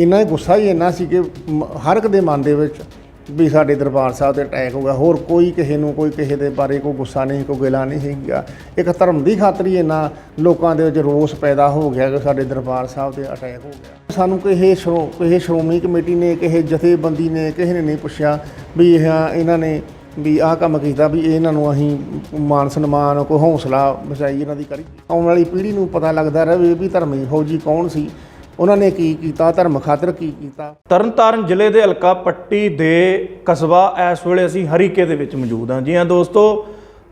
ਇੰਨਾ ਹੀ ਗੁੱਸਾ ਹੀ ਇੰਨਾ ਸੀ ਕਿ ਮ- ਹਰ ਇੱਕ ਦੇ ਮਨ ਦੇ ਵਿੱਚ ਵੀ ਸਾਡੇ ਦਰਬਾਰ ਸਾਹਿਬ ਤੇ ਅਟੈਕ ਹੋ ਗਿਆ। ਹੋਰ ਕੋਈ ਕਿਸੇ ਨੂੰ, ਕੋਈ ਕਿਸੇ ਦੇ ਬਾਰੇ ਕੋਈ ਗੁੱਸਾ ਨਹੀਂ, ਕੋਈ ਗਿਲਾ ਨਹੀਂ ਸੀਗਾ ਇੱਕ ਧਰਮ ਦੀ ਖਾਤਰ ਹੀ ਇੰਨਾ ਲੋਕਾਂ ਦੇ ਵਿੱਚ ਰੋਸ ਪੈਦਾ ਹੋ ਗਿਆ ਕਿ ਸਾਡੇ ਦਰਬਾਰ ਸਾਹਿਬ ਤੇ ਅਟੈਕ ਹੋ ਗਿਆ। ਸਾਨੂੰ ਕਿਸੇ ਸ਼੍ਰੋ, ਕਿਸੇ ਸ਼੍ਰੋਮਣੀ ਕਮੇਟੀ ਨੇ, ਕਿਸੇ ਜਥੇਬੰਦੀ ਨੇ, ਕਿਸੇ ਨੇ ਨਹੀਂ ਪੁੱਛਿਆ ਵੀ ਇਹ ਇਹਨਾਂ ਨੇ ਵੀ ਆਹ ਕੰਮ ਕੀਤਾ ਵੀ ਇਹਨਾਂ ਨੂੰ ਅਸੀਂ ਮਾਨ ਸਨਮਾਨ, ਕੋਈ ਹੌਸਲਾ ਬਚਾਈ ਇਹਨਾਂ ਦੀ ਕਰੀ। ਆਉਣ ਵਾਲੀ ਪੀੜ੍ਹੀ ਨੂੰ ਪਤਾ ਲੱਗਦਾ ਰਹੇ ਵੀ ਧਰਮੀ ਫੌਜੀ ਕੌਣ ਸੀ ਉਹਨਾਂ ਨੇ ਕੀ ਕੀਤਾ, ਧਰਮ ਖਾਤਰ ਕੀ ਕੀਤਾ? ਤਰਨਤਾਰਨ ਜ਼ਿਲ੍ਹੇ ਦੇ ਹਲਕਾ ਪੱਟੀ ਦੇ ਕਸਬਾ ਇਸ ਵੇਲੇ ਅਸੀਂ ਹਰੀਕੇ ਦੇ ਵਿੱਚ ਮੌਜੂਦ ਹਾਂ। ਜੀ ਹਾਂ ਦੋਸਤੋ,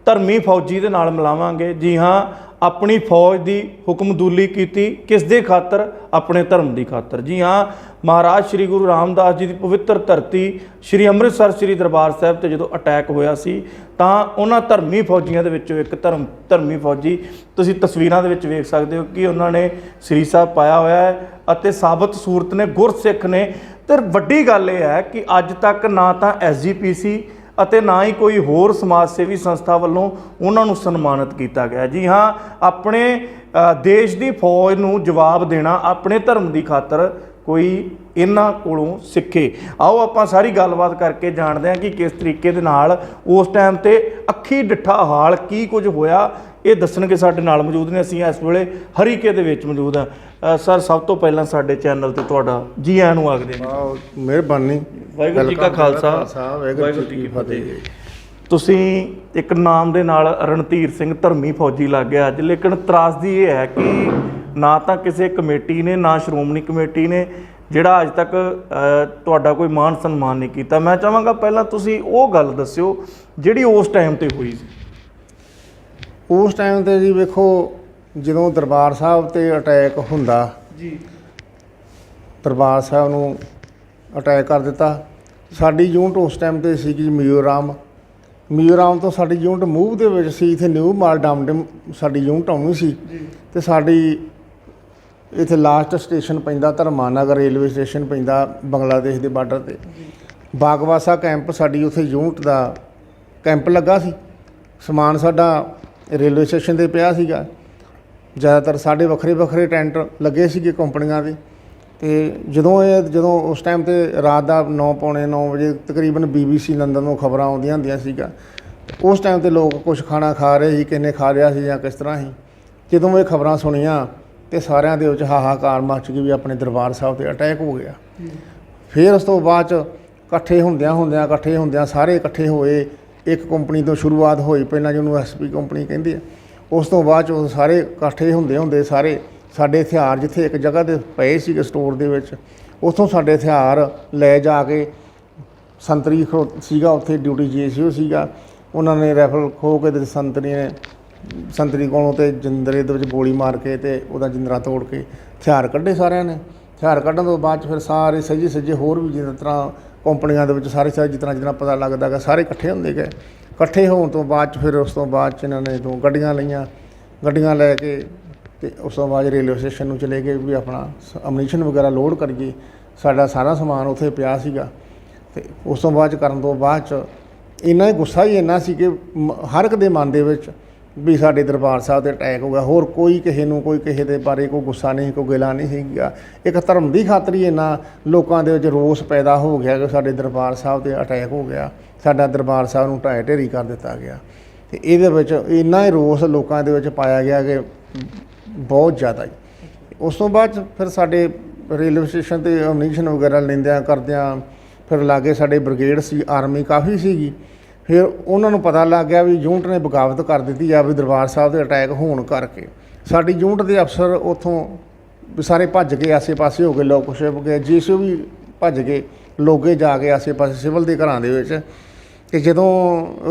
ਧਰਮੀ ਫੌਜੀ ਦੇ ਨਾਲ ਮਿਲਾਵਾਂਗੇ। ਜੀ ਹਾਂ ਆਪਣੀ ਫੌਜ ਦੀ ਹੁਕਮਦੂਲੀ ਕੀਤੀ, ਕਿਸ ਦੇ ਖਾਤਰ? ਆਪਣੇ ਧਰਮ ਦੀ ਖਾਤਰ। ਜੀ ਹਾਂ, ਮਹਾਰਾਜ ਸ੍ਰੀ ਗੁਰੂ ਰਾਮਦਾਸ ਜੀ ਦੀ ਪਵਿੱਤਰ ਧਰਤੀ ਸ੍ਰੀ ਅੰਮ੍ਰਿਤਸਰ ਸ੍ਰੀ ਦਰਬਾਰ ਸਾਹਿਬ ਤੇ ਜਦੋਂ ਅਟੈਕ ਹੋਇਆ ਸੀ, ਤਾਂ ਉਹਨਾਂ ਧਰਮੀ ਫੌਜੀਆਂ ਦੇ ਵਿੱਚੋਂ ਇੱਕ ਧਰਮ, ਧਰਮੀ ਫੌਜੀ, ਤੁਸੀਂ ਤਸਵੀਰਾਂ ਦੇ ਵਿੱਚ ਵੇਖ ਸਕਦੇ ਹੋ ਕਿ ਉਹਨਾਂ ਨੇ ਸ੍ਰੀ ਸਾਹਿਬ ਪਾਇਆ ਹੋਇਆ ਹੈ ਅਤੇ ਸਾਬਤ ਸੂਰਤ ਨੇ, ਗੁਰਸਿੱਖ ਨੇ। ਤੇ ਵੱਡੀ ਗੱਲ ਇਹ ਹੈ ਕਿ ਅੱਜ ਤੱਕ ਨਾ ਤਾਂ ਐਸਜੀਪੀਸੀ ਅਤੇ ਨਾ ਹੀ ਕੋਈ ਹੋਰ ਸਮਾਜ ਸੇਵੀ ਸੰਸਥਾ ਵੱਲੋਂ ਉਹਨਾਂ ਨੂੰ ਸਨਮਾਨਿਤ ਕੀਤਾ ਗਿਆ। ਜੀ ਹਾਂ, ਆਪਣੇ ਦੇਸ਼ ਦੀ ਫੌਜ ਨੂੰ ਜਵਾਬ ਦੇਣਾ ਆਪਣੇ ਧਰਮ ਦੀ ਖਾਤਰ ਕੋਈ ਇਹਨਾਂ ਕੋਲੋਂ ਸਿੱਖੇ। ਆਓ ਆਪਾਂ ਸਾਰੀ ਗੱਲਬਾਤ ਕਰਕੇ ਜਾਣਦੇ ਹਾਂ ਕਿ ਕਿਸ ਤਰੀਕੇ ਦੇ ਨਾਲ ਉਸ ਟਾਈਮ ਤੇ ਅੱਖੀ ਡਿੱਠਾ ਹਾਲ ਕੀ ਕੁਝ ਹੋਇਆ ਇਹ ਦੱਸਣਗੇ ਸਾਡੇ ਨਾਲ ਮੌਜੂਦ ਨੇ। ਅਸੀਂ ਇਸ ਵੇਲੇ ਹਰੀਕੇ ਦੇ ਵਿੱਚ ਮੌਜੂਦ ਅ, ਸਰ ਸਭ ਤੋਂ ਪਹਿਲਾਂ ਸਾਡੇ ਚੈਨਲ ਤੇ ਤੁਹਾਡਾ ਜੀ ਆਇਆਂ ਨੂੰ ਆਖਦੇ ਹਾਂ ਆਹ ਮਿਹਰਬਾਨੀ। ਵਾਹਿਗੁਰੂ ਜੀ ਕਾ ਖਾਲਸਾ। ਵਾਹਿਗੁਰੂ ਜੀ ਕੀ ਫਤਿਹ। ਤੁਸੀਂ ਇੱਕ ਨਾਮ ਦੇ ਨਾਲ ਰਣਧੀਰ ਸਿੰਘ ਧਰਮੀ ਫੌਜੀ ਲੱਗ ਗਿਆ ਅੱਜ ਲੇਕਿਨ ਤਰਾਸਦੀ ਇਹ ਹੈ ਕਿ ਨਾ ਤਾਂ ਕਿਸੇ ਕਮੇਟੀ ਨੇ ਨਾ ਸ਼੍ਰੋਮਣੀ ਕਮੇਟੀ ਨੇ ਜਿਹੜਾ ਅੱਜ ਤੱਕ ਤੁਹਾਡਾ ਕੋਈ ਮਾਨ ਸਨਮਾਨ ਨਹੀਂ ਕੀਤਾ। ਮੈਂ ਚਾਹਾਂਗਾ ਪਹਿਲਾਂ ਤੁਸੀਂ ਉਹ ਗੱਲ ਦੱਸਿਓ ਜਿਹੜੀ ਉਸ ਟਾਈਮ ਤੇ ਹੋਈ ਸੀ। ਉਸ ਟਾਈਮ ਤੇ ਜੀ ਵੇਖੋ ਜਦੋਂ ਦਰਬਾਰ ਸਾਹਿਬ ਤੇ ਅਟੈਕ ਹੁੰਦਾ ਜੀ। ਦਰਬਾਰ ਸਾਹਿਬ ਨੂੰ ਅਟੈਕ ਕਰ ਦਿੱਤਾ। ਸਾਡੀ ਯੂਨਿਟ ਉਸ ਟਾਈਮ ਤੇ ਸੀ ਜੀ ਮਿਜ਼ੋਰਾਮ ਮਿਜ਼ੋਰਾਮ ਤੋਂ ਸਾਡੀ ਯੂਨਿਟ ਮੂਵ ਦੇ ਵਿੱਚ ਸੀ ਇਥੇ ਨਿਊ ਮਾਲਡਾਮ ਦੇ ਸਾਡੀ ਯੂਨਿਟ ਆਉਣੀ ਸੀ। ਤੇ ਸਾਡੀ ਇਥੇ ਲਾਸਟ ਸਟੇਸ਼ਨ ਪੈਂਦਾ ਧਰਮਾਨਗਰ ਰੇਲਵੇ ਸਟੇਸ਼ਨ ਪੈਂਦਾ ਬੰਗਲਾਦੇਸ਼ ਦੇ ਬਾਰਡਰ ਤੇ। ਬਾਗਵਾਸਾ ਕੈਂਪ ਸਾਡੀ ਉਥੇ ਯੂਨਿਟ ਦਾ ਕੈਂਪ ਲੱਗਾ ਸੀ। ਸਮਾਨ ਸਾਡਾ ਰੇਲਵੇ ਸਟੇਸ਼ਨ ਤੇ ਪਿਆ ਸੀਗਾ। ਜ਼ਿਆਦਾਤਰ ਸਾਡੇ ਵੱਖਰੇ ਵੱਖਰੇ ਟੈਂਟ ਲੱਗੇ ਸੀਗੇ ਕੰਪਨੀਆਂ ਦੇ। ਤੇ ਜਦੋਂ ਇਹ ਜਦੋਂ ਉਸ ਟਾਈਮ ਤੇ ਰਾਤ ਦਾ 9 ਪੌਣੇ 9 ਵਜੇ ਤਕਰੀਬਨ BBC ਲੰਡਨ ਤੋਂ ਖਬਰਾਂ ਆਉਂਦੀਆਂ ਹੁੰਦੀਆਂ ਸੀਗਾ। ਉਸ ਟਾਈਮ ਤੇ ਲੋਕ ਕੁਝ ਖਾਣਾ ਖਾ ਰਹੇ ਸੀ ਕਿੰਨੇ ਖਾ ਰਿਹਾ ਸੀ ਜਾਂ ਕਿਸ ਤਰ੍ਹਾਂ ਸੀ। ਜਦੋਂ ਇਹ ਖਬਰਾਂ ਸੁਣੀਆਂ ਤੇ ਸਾਰਿਆਂ ਦੇ ਵਿੱਚ ਹਾਹਾਕਾਰ ਮਚ ਗਈ ਵੀ ਆਪਣੇ ਦਰਬਾਰ ਸਾਹਿਬ ਤੇ ਅਟੈਕ ਹੋ ਗਿਆ। ਫਿਰ ਉਸ ਤੋਂ ਬਾਅਦ ਚ ਇਕੱਠੇ ਹੁੰਦਿਆਂ ਹੁੰਦਿਆਂ ਇਕੱਠੇ ਹੁੰਦਿਆਂ ਸਾਰੇ ਇਕੱਠੇ ਹੋਏ ਇੱਕ ਕੰਪਨੀ ਤੋਂ ਸ਼ੁਰੂਆਤ ਹੋਈ, ਪਹਿਲਾਂ ਜਿਹਨੂੰ ਐਸਪੀ ਕੰਪਨੀ ਕਹਿੰਦੇ ਆ, ਉਸ ਤੋਂ ਬਾਅਦ ਚ ਉਹ ਸਾਰੇ ਇਕੱਠੇ ਹੁੰਦੇ ਹੁੰਦੇ ਸਾਰੇ ਸਾਡੇ ਹਥਿਆਰ ਜਿੱਥੇ ਇੱਕ ਜਗ੍ਹਾ ਤੇ ਪਏ ਸੀਗੇ ਸਟੋਰ ਦੇ ਵਿੱਚ, ਉੱਥੋਂ ਸਾਡੇ ਹਥਿਆਰ ਲੈ ਜਾ ਕੇ ਸੰਤਰੀ ਖਲੋ ਸੀਗਾ, ਉੱਥੇ ਡਿਊਟੀ ਜੀਸੀਓ ਸੀਗਾ, ਉਹਨਾਂ ਨੇ ਰਾਈਫਲ ਖੋ ਕੇ ਤੇ ਸੰਤਰੀ ਨੇ ਸੰਤਰੀ ਕੋਲੋਂ ਤੇ ਜਿੰਦਰੇ ਦੇ ਵਿੱਚ ਗੋਲੀ ਮਾਰ ਕੇ ਤੇ ਉਹਦਾ ਜਿੰਦਰਾ ਤੋੜ ਕੇ ਹਥਿਆਰ ਕੱਢੇ ਸਾਰਿਆਂ ਨੇ, ਹਥਿਆਰ ਕੱਢਣ ਤੋਂ ਬਾਅਦ 'ਚ ਫਿਰ ਸਾਰੇ ਸੱਜੇ ਸੱਜੇ ਹੋਰ ਵੀ ਜਿਸ ਤਰ੍ਹਾਂ ਕੰਪਨੀਆਂ ਦੇ ਵਿੱਚ ਸਾਰੇ ਸਾਰੇ ਜਿਸ ਤਰ੍ਹਾਂ ਪਤਾ ਲੱਗਦਾ ਗਾ ਸਾਰੇ ਇਕੱਠੇ ਹੁੰਦੇ ਗਏ। ਇਕੱਠੇ ਹੋਣ ਤੋਂ ਬਾਅਦ 'ਚ ਫਿਰ ਉਸ ਤੋਂ ਬਾਅਦ 'ਚ ਇਹਨਾਂ ਨੇ ਦੋ ਗੱਡੀਆਂ ਲਈਆਂ। ਗੱਡੀਆਂ ਲੈ ਕੇ ਤੇ ਉਸ ਤੋਂ ਬਾਅਦ ਰੇਲਵੇ ਸਟੇਸ਼ਨ ਨੂੰ ਚਲੇ ਗਏ ਵੀ ਆਪਣਾ ਅਮਨੀਸ਼ਨ ਵਗੈਰਾ ਲੋਡ ਕਰੀਏ। ਸਾਡਾ ਸਾਰਾ ਸਮਾਨ ਉੱਥੇ ਪਿਆ ਸੀਗਾ। ਤੇ ਉਸ ਤੋਂ ਬਾਅਦ 'ਚ ਕਰਨ ਤੋਂ ਬਾਅਦ 'ਚ ਇੰਨਾ ਹੀ ਗੁੱਸਾ ਹੀ ਇੰਨਾ ਸੀ ਕਿ ਮ- ਹਰ ਇੱਕ ਦੇ ਮਨ ਦੇ ਵਿੱਚ ਵੀ ਸਾਡੇ ਦਰਬਾਰ ਸਾਹਿਬ ਤੇ ਅਟੈਕ ਹੋ ਗਿਆ। ਹੋਰ ਕੋਈ ਕਿਸੇ ਨੂੰ, ਕੋਈ ਕਿਸੇ ਦੇ ਬਾਰੇ ਕੋਈ ਗੁੱਸਾ ਨਹੀਂ, ਕੋਈ ਗਿਲਾ ਨਹੀਂ ਸੀਗਾ। ਇੱਕ ਧਰਮ ਦੀ ਖਾਤਰ ਹੀ ਇੰਨਾ ਲੋਕਾਂ ਦੇ ਵਿੱਚ ਰੋਸ ਪੈਦਾ ਹੋ ਗਿਆ ਕਿ ਸਾਡੇ ਦਰਬਾਰ ਸਾਹਿਬ ਤੇ ਅਟੈਕ ਹੋ ਗਿਆ। ਸਾਡਾ ਦਰਬਾਰ ਸਾਹਿਬ ਨੂੰ ਢਾਏ ਢੇਰੀ ਕਰ ਦਿੱਤਾ ਗਿਆ। ਤੇ ਇਹਦੇ ਵਿੱਚ ਇੰਨਾ ਹੀ ਰੋਸ ਲੋਕਾਂ ਦੇ ਵਿੱਚ ਪਾਇਆ ਗਿਆ ਕਿ ਬਹੁਤ ਜ਼ਿਆਦਾ ਹੀ। ਉਸ ਤੋਂ ਬਾਅਦ 'ਚ ਫਿਰ ਸਾਡੇ ਰੇਲਵੇ ਸਟੇਸ਼ਨ ਤੇ ਅਮਨੀਸ਼ਨ ਵਗੈਰਾ ਲੈਂਦਿਆਂ ਕਰਦਿਆਂ ਫਿਰ ਲਾਗੇ ਸਾਡੇ ਬ੍ਰਿਗੇਡ ਸੀ ਆਰਮੀ ਕਾਫੀ ਸੀਗੀ। ਫਿਰ ਉਹਨਾਂ ਨੂੰ ਪਤਾ ਲੱਗ ਗਿਆ ਵੀ ਯੂਨਿਟ ਨੇ ਬਗਾਵਤ ਕਰ ਦਿੱਤੀ ਆ ਵੀ ਦਰਬਾਰ ਸਾਹਿਬ ਦੇ ਅਟੈਕ ਹੋਣ ਕਰਕੇ। ਸਾਡੀ ਯੂਨਿਟ ਦੇ ਅਫਸਰ ਉੱਥੋਂ ਵੀ ਸਾਰੇ ਭੱਜ ਗਏ, ਆਸੇ-ਪਾਸੇ ਹੋ ਗਏ, ਲੋਕ ਛਿਪ ਗਏ ਜੀਸੂ ਵੀ ਭੱਜ ਗਏ, ਲੋਗੇ ਜਾ ਕੇ ਆਸੇ-ਪਾਸੇ ਸਿਵਲ ਦੇ ਘਰਾਂ ਦੇ ਵਿੱਚ। ਤੇ ਜਦੋਂ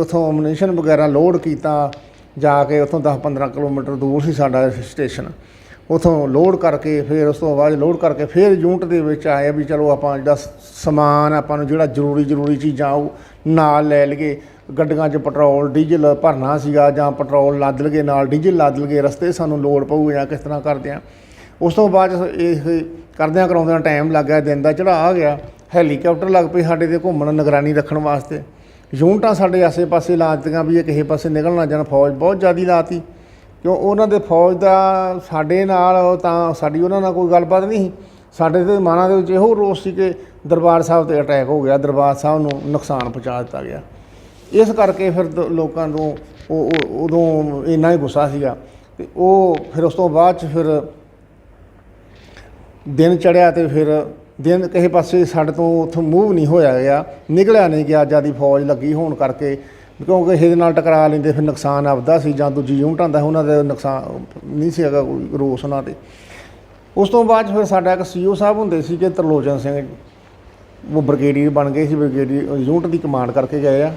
ਉਥੋਂ ਅਮਨੀਸ਼ਨ ਵਗੈਰਾ ਲੋਡ ਕੀਤਾ, ਜਾ ਕੇ ਉਥੋਂ 10-15 ਕਿਲੋਮੀਟਰ ਦੂਰ ਸੀ ਸਾਡਾ ਸਟੇਸ਼ਨ ਉਥੋਂ ਲੋਡ ਕਰਕੇ ਫਿਰ ਉਸ ਤੋਂ ਬਾਅਦ ਲੋਡ ਕਰਕੇ ਫਿਰ ਯੂਨਿਟ ਦੇ ਵਿੱਚ ਆਏ ਵੀ ਚਲੋ ਆਪਾਂ ਜਿਹੜਾ ਸਮਾਨ ਆਪਾਂ ਨੂੰ ਜਿਹੜਾ ਜ਼ਰੂਰੀ ਜ਼ਰੂਰੀ ਚੀਜ਼ਾਂ ਉਹ ਨਾਲ ਲੈ ਲਈਏ। ਗੱਡੀਆਂ 'ਚ ਪੈਟਰੋਲ, ਡੀਜ਼ਲ ਭਰਨਾ ਸੀਗਾ ਜਾਂ ਪੈਟਰੋਲ ਲੱਦ ਲਈਏ, ਨਾਲ ਡੀਜ਼ਲ ਲੱਦ ਲਈਏ, ਰਸਤੇ ਸਾਨੂੰ ਲੋਡ ਪਊ ਜਾਂ ਕਿਸ ਤਰ੍ਹਾਂ ਕਰਦੇ ਆ। ਉਸ ਤੋਂ ਬਾਅਦ 'ਚ ਇਹ ਕਰਦਿਆਂ ਕਰਾਉਂਦਿਆਂ ਟਾਈਮ ਲੱਗ ਗਿਆ, ਦਿਨ ਦਾ ਚੜਾ ਆ ਗਿਆ। ਹੈਲੀਕਾਪਟਰ ਲੱਗ ਪਏ ਸਾਡੇ ਤੇ ਘੁੰਮਣ ਨਿਗਰਾਨੀ ਰੱਖਣ ਵਾਸਤੇ। ਯੂਨਿਟਾਂ ਸਾਡੇ ਆਸੇ-ਪਾਸੇ ਲਾ ਦਿੱਤੀਆਂ ਵੀ ਇਹ ਕਿਸੇ ਪਾਸੇ ਨਿਕਲ ਨਾ ਜਾਣ ਫੌਜ ਬਹੁਤ ਜ਼ਿਆਦੀ ਲਾਤੀ ਕਿਉਂ ਉਹਨਾਂ ਦੇ ਫੌਜ ਦਾ ਸਾਡੇ ਨਾਲ ਤਾਂ ਸਾਡੀ ਉਹਨਾਂ ਨਾਲ ਕੋਈ ਗੱਲਬਾਤ ਨਹੀਂ ਸੀ। ਸਾਡੇ ਤੇ ਮਨਾਂ ਦੇ ਵਿੱਚ ਇਹੋ ਰੋਸ ਸੀ ਕਿ ਦਰਬਾਰ ਸਾਹਿਬ ਤੇ ਅਟੈਕ ਹੋ ਗਿਆ, ਦਰਬਾਰ ਸਾਹਿਬ ਨੂੰ ਨੁਕਸਾਨ ਪਹੁੰਚਾ ਦਿੱਤਾ ਗਿਆ। ਇਸ ਕਰਕੇ ਫਿਰ ਦ- ਲੋਕਾਂ ਨੂੰ ਉਹ- ਉਦੋਂ ਇੰਨਾ ਹੀ ਗੁੱਸਾ ਸੀਗਾ ਤੇ ਉਹ ਫਿਰ ਉਸ ਤੋਂ ਬਾਅਦ ਚ ਫਿਰ ਦਿਨ ਚੜਿਆ ਤੇ ਫਿਰ ਦਿਨ ਕਿਸੇ ਪਾਸੇ ਸਾਡੇ ਤੋਂ ਉੱਥੋਂ ਮੂਵ ਨਹੀਂ ਹੋਇਆ ਗਿਆ। ਨਿਕਲਿਆ ਨਹੀਂ ਗਿਆ ਜਿਆਦੀ ਫੌਜ ਲੱਗੀ ਹੋਣ ਕਰਕੇ। ਕਿਉਂਕਿ ਇਹਦੇ ਨਾਲ ਟਕਰਾ ਲੈਂਦੇ, ਫਿਰ ਨੁਕਸਾਨ ਆਪਦਾ ਸੀ, ਜਾਂ ਦੂਜੀ ਯੂਨਿਟਾਂ ਦਾ ਉਹਨਾਂ ਦਾ ਨੁਕਸਾਨ ਨਹੀਂ ਸੀ ਹੈਗਾ ਕੋਈ ਰੋਸ ਉਹਨਾਂ ਤੇ। ਉਸ ਤੋਂ ਬਾਅਦ 'ਚ ਫਿਰ ਸਾਡਾ ਇੱਕ ਸੀਓ ਸਾਹਿਬ ਹੁੰਦੇ ਸੀ ਕਿ ਤਰਲੋਚਨ ਸਿੰਘ, ਉਹ ਬ੍ਰਿਗੇਡੀਅਰ ਬਣ ਗਏ ਸੀ ਬ੍ਰਿਗੇਡੀਅਰ ਯੂਨਿਟ ਦੀ ਕਮਾਂਡ ਕਰਕੇ ਗਏ ਆ।